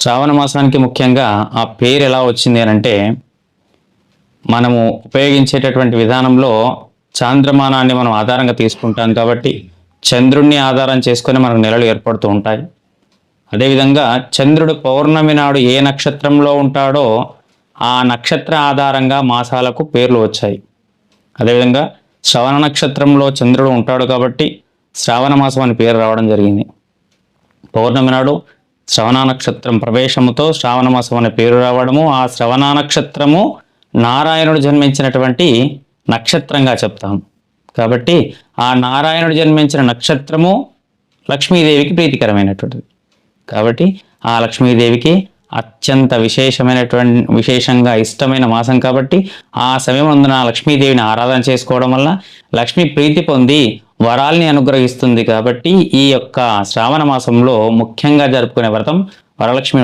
శ్రావణ మాసానికి ముఖ్యంగా ఆ పేరు ఎలా వచ్చింది అని అంటే మనము ఉపయోగించేటటువంటి విధానంలో చాంద్రమానాన్ని మనం ఆధారంగా తీసుకుంటాం కాబట్టి చంద్రుణ్ణి ఆధారం చేసుకొని మనకు నెలలు ఏర్పడుతూ ఉంటాయి. అదేవిధంగా చంద్రుడు పౌర్ణమి నాడు ఏ నక్షత్రంలో ఉంటాడో ఆ నక్షత్ర ఆధారంగా మాసాలకు పేర్లు వచ్చాయి. అదేవిధంగా శ్రవణ నక్షత్రంలో చంద్రుడు ఉంటాడు కాబట్టి శ్రావణ మాసం అని పేరు రావడం జరిగింది. పౌర్ణమి నాడు శ్రవణ నక్షత్రం ప్రవేశముతో శ్రావణమాసం అనే పేరు రావడము ఆ శ్రవణ నక్షత్రము నారాయణుడు జన్మించినటువంటి నక్షత్రంగా చెప్తాం. కాబట్టి ఆ నారాయణుడు జన్మించిన నక్షత్రము లక్ష్మీదేవికి ప్రీతికరమైనటువంటిది. కాబట్టి ఆ లక్ష్మీదేవికి అత్యంత విశేషమైనటువంటి విశేషంగా ఇష్టమైన మాసం కాబట్టి ఆ సమయమందున ఆ లక్ష్మీదేవిని ఆరాధన చేసుకోవడం వల్ల లక్ష్మి ప్రీతి పొంది వరాల్ని అనుగ్రహిస్తుంది కాబట్టి ఈ యొక్క శ్రావణ మాసంలో ముఖ్యంగా జరుపుకునే వ్రతం వరలక్ష్మి